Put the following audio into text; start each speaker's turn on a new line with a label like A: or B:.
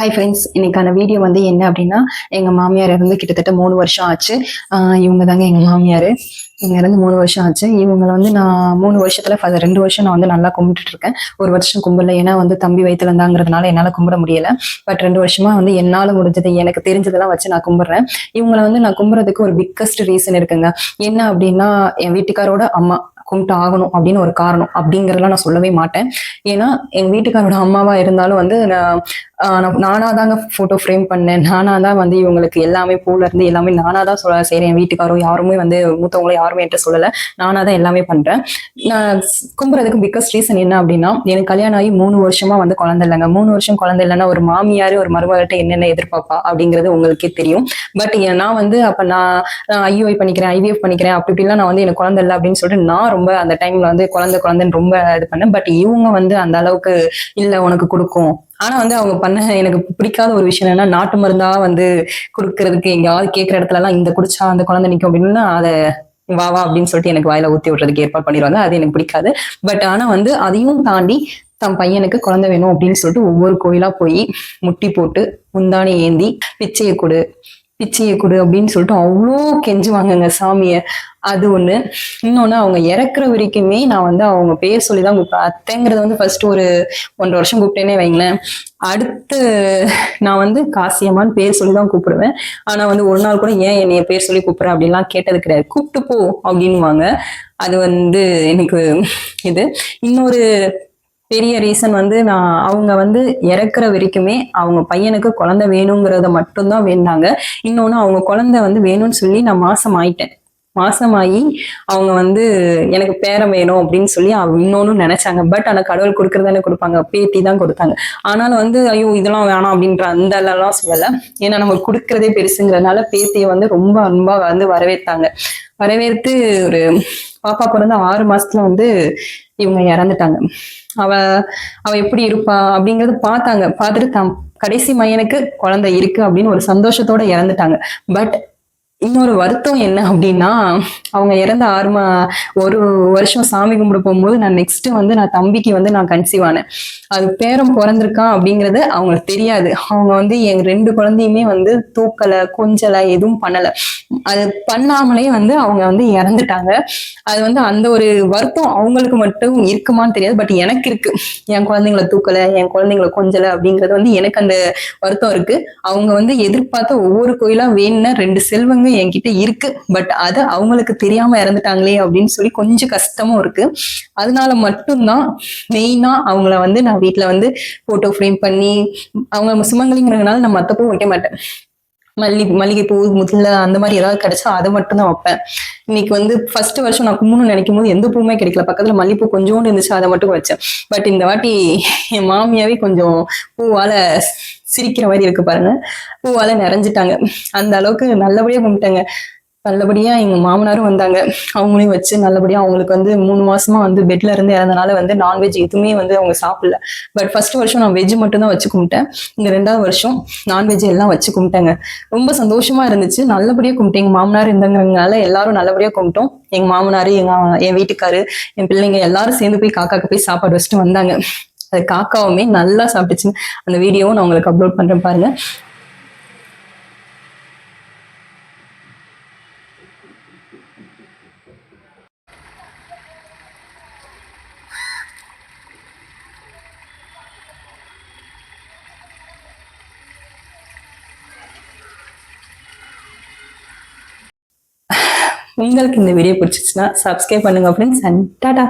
A: Hi friends இன்னைக்கான video வந்து என்ன அப்படின்னா எங்கள் மாமியார் இருந்து கிட்டத்தட்ட மூணு வருஷம் ஆச்சு. இவங்க தாங்க எங்கள் மாமியார். இவங்க இருந்து மூணு வருஷம் ஆச்சு. இவங்களை வந்து நான் மூணு வருஷத்துல ஃப- ரெண்டு வருஷம் நான் வந்து நல்லா கும்பிட்டுட்டு இருக்கேன். ஒரு வருஷம் கும்பிடல ஏன்னா வந்து தம்பி வயிற்றுல இருந்தாங்கிறதுனால என்னால் கும்பிட முடியல. பட் ரெண்டு வருஷமா வந்து என்னால் முடிஞ்சது எனக்கு தெரிஞ்சதெல்லாம் வச்சு நான் கும்பிடுறேன். இவங்களை வந்து நான் கும்பிட்றதுக்கு ஒரு பிக்கஸ்ட் ரீசன் இருக்குங்க. என்ன அப்படின்னா என் வீட்டுக்காரோட அம்மா கும்பிட்டு ஆகணும் அப்படின்னு ஒரு காரணம். அப்படிங்கிறதெல்லாம் நான் சொல்லவே மாட்டேன். ஏன்னா எங்க வீட்டுக்காரோட அம்மாவா இருந்தாலும் வந்து நான் நான் நானா தாங்க போட்டோ ஃப்ரேம் பண்ணேன். நானா தான் வந்து இவங்களுக்கு எல்லாமே பூல இருந்து எல்லாமே நானா தான் சொல்ல செய்றேன். வீட்டுக்காரோ யாருமே வந்து மூத்தவங்களும் யாருமே என்கிட்ட சொல்லல. நானா தான் எல்லாமே பண்றேன். நான் கும்புறதுக்கு பிக்கஸ்ட் ரீசன் என்ன அப்படின்னா எனக்கு கல்யாணம் ஆகி மூணு வருஷமா வந்து குழந்தை இல்லைங்க. மூணு வருஷம் குழந்தை இல்லைன்னா ஒரு மாமியார் ஒரு மருமகிட்ட என்னென்ன எதிர்பார்ப்பா அப்படிங்கிறது உங்களுக்கே தெரியும். பட் நான் வந்து அப்ப நான் ஐயூஐ பண்ணிக்கிறேன் ஐவிஎஃப் பண்ணிக்கிறேன் அப்படி இப்படிலாம் நான் வந்து எனக்கு குழந்தை இல்லை அப்படின்னு சொல்லிட்டு நான் ரொம்ப அந்த டைம்ல வந்து குழந்தை குழந்தைன்னு ரொம்ப இது பண்ணேன். பட் இவங்க வந்து அந்த அளவுக்கு இல்லை உனக்கு கொடுக்கும். ஆனா வந்து அவங்க பண்ண எனக்கு பிடிக்காத ஒரு விஷயம் என்னன்னா நாட்டு மருந்தா வந்து கொடுக்கறதுக்கு எங்கேயாவது கேட்குற இடத்துல எல்லாம் இந்த குடிச்சா அந்த குழந்தை நிற்கும் அப்படின்னா அதை வா வா அப்படின்னு சொல்லிட்டு எனக்கு வாயில ஊத்தி விடுறதுக்கு ஏற்பாடு பண்ணிடுவாங்க. அது எனக்கு பிடிக்காது. பட் ஆனா வந்து அதையும் தாண்டி தன் பையனுக்கு குழந்தை வேணும் அப்படின்னு சொல்லிட்டு ஒவ்வொரு கோயிலா போய் முட்டி போட்டு முந்தானி ஏந்தி பிச்சையை கொடு பிச்சையை கொடு அப்படின்னு சொல்லிட்டு அவ்வளோ கெஞ்சுவாங்கங்க சாமியை. அது ஒன்று இன்னொன்று அவங்க இறக்குற வரைக்குமே நான் வந்து அவங்க பேர் சொல்லி தான் கூப்பிட்டேன் அத்தைங்கிறது வந்து ஃபர்ஸ்ட் ஒரு ஒன்றரை வருஷம் கூப்பிட்டேனே வைங்களேன். அடுத்து நான் வந்து காசியம்மான்னு பேர் சொல்லி தான் கூப்பிடுவேன். ஆனால் வந்து ஒரு நாள் கூட ஏன் என்னைய பேர் சொல்லி கூப்பிட்றேன் அப்படின்லாம் கேட்டது கிடையாது. கூப்பிட்டு போ அப்படின்வாங்க அது வந்து எனக்கு இது. இன்னொரு பெரிய ரீசன் வந்து நான் அவங்க வந்து இறக்குற வரைக்குமே அவங்க பையனுக்கு குழந்தை வேணுங்கிறத மட்டும்தான் வேண்டாங்க. இன்னொன்னு அவங்க குழந்தை வந்து வேணும்னு சொல்லி நான் மாசம் ஆயிட்டேன் மாசமாகி அவங்க வந்து எனக்கு பேரம் வேணும் அப்படின்னு சொல்லி அவங்க இன்னொன்னு நினைச்சாங்க. பட் ஆனா கடவுள் கொடுக்கறதானே கொடுப்பாங்க. பேத்தி தான் கொடுத்தாங்க. ஆனாலும் வந்து ஐயோ இதெல்லாம் வேணாம் அப்படின்ற அந்த எல்லாம் சொல்லல. ஏன்னா நம்ம கொடுக்கறதே பெருசுங்கிறதுனால பேத்தியை வந்து ரொம்ப அன்பா வந்து வரவேற்றாங்க வரவேற்று ஒரு பாப்பா பிறந்த ஆறு மாசத்துல வந்து இவங்க இறந்துட்டாங்க. அவ அவ எப்படி இருப்பா அப்படிங்கறது பார்த்தாங்க. பார்த்துட்டு தம் கடைசி மையனுக்கு குழந்தை இருக்கு அப்படின்னு ஒரு சந்தோஷத்தோட இறந்துட்டாங்க. பட் இன்னொரு வருத்தம் என்ன அப்படின்னா அவங்க இறந்த ஆறு மா ஒரு வருஷம் சாமி கும்பிட போகும்போது நான் நெக்ஸ்ட் வந்து நான் தம்பிக்கு வந்து நான் கன்சீவ் ஆனேன். அது பேரம் பிறந்திருக்கான் அப்படிங்கிறது அவங்களுக்கு தெரியாது. அவங்க வந்து எங்க ரெண்டு குழந்தையுமே வந்து தூக்கலை கொஞ்சலை எதுவும் பண்ணலை. அது பண்ணாமலே வந்து அவங்க வந்து இறந்துட்டாங்க. அது வந்து அந்த ஒரு வருத்தம் அவங்களுக்கு மட்டும் இருக்குமான்னு தெரியாது பட் எனக்கு இருக்கு. என் குழந்தைங்கள தூக்கலை என் குழந்தைங்கள கொஞ்சலை அப்படிங்கிறது வந்து எனக்கு அந்த வருத்தம் இருக்கு. அவங்க வந்து எதிர்பார்த்த ஒவ்வொரு கோயிலா வேணும்னா ரெண்டு செல்வங்க என்கிட்ட இருக்கு. பட் அது அவங்களுக்கு தெரியாம இறந்துட்டாங்களே அப்படின்னு சொல்லி கொஞ்சம் கஷ்டமும் இருக்கு. அதனால மட்டும்தான் மெயினா அவங்கள வந்து நான் வீட்டுல வந்து போட்டோ ஃப்ரேம் பண்ணி அவங்க சுமங்கலிங்கிறதுனால நான் மத்தப்பும் வைக்க மாட்டேன். மல்லி மல்லிகைப்பூ முதல்ல அந்த மாதிரி ஏதாவது கிடைச்சா அதை மட்டும் தான் வைப்பேன். இன்னைக்கு வந்து ஃபர்ஸ்ட் வருஷம் நான் கும்பணும் நினைக்கும் போது எந்த பூவுமே கிடைக்கல. பக்கத்துல மல்லிப்பூ கொஞ்சோண்டு இருந்துச்சு அதை மட்டும் வச்சேன். பட் இந்த வாட்டி என் மாமியாவே கொஞ்சம் பூவால சிரிக்கிற மாதிரி இருக்கு பாருங்க. பூவால நிறைஞ்சிட்டாங்க. அந்த அளவுக்கு நல்லபடியா கும்பிட்டாங்க. நல்லபடியாக எங்கள் மாமனாரும் வந்தாங்க. அவங்களையும் வச்சு நல்லபடியாக அவங்களுக்கு வந்து மூணு மாசமா வந்து பெட்ல இருந்து இறந்தனால வந்து நான்வெஜ் எதுவுமே வந்து அவங்க சாப்பிடல. பட் ஃபர்ஸ்ட் வருஷம் நான் வெஜ் மட்டும் தான் வச்சு கும்பிட்டேன். இந்த ரெண்டாவது வருஷம் நான்வெஜ் எல்லாம் வச்சு கும்பிட்டேங்க. ரொம்ப சந்தோஷமா இருந்துச்சு. நல்லபடியாக கும்பிட்டேன். எங்க மாமனார் இருந்தாங்கிறதுனால எல்லாரும் நல்லபடியாக கும்பிட்டோம். எங்கள் மாமனார் எங்க என் வீட்டுக்காரு என் பிள்ளைங்க எல்லாரும் சேர்ந்து போய் காக்காக்கு போய் சாப்பாடு வச்சுட்டு வந்தாங்க. அது காக்காவுமே நல்லா சாப்பிட்டுச்சு அந்த வீடியோவும் நான் உங்களுக்கு அப்லோட் பண்றேன் பாருங்க. உங்களுக்கு இந்த வீடியோ பிடிச்சிச்சுன்னா சப்ஸ்கிரைப் பண்ணுங்க ஃப்ரெண்ட்ஸ் அண்ட் டாடா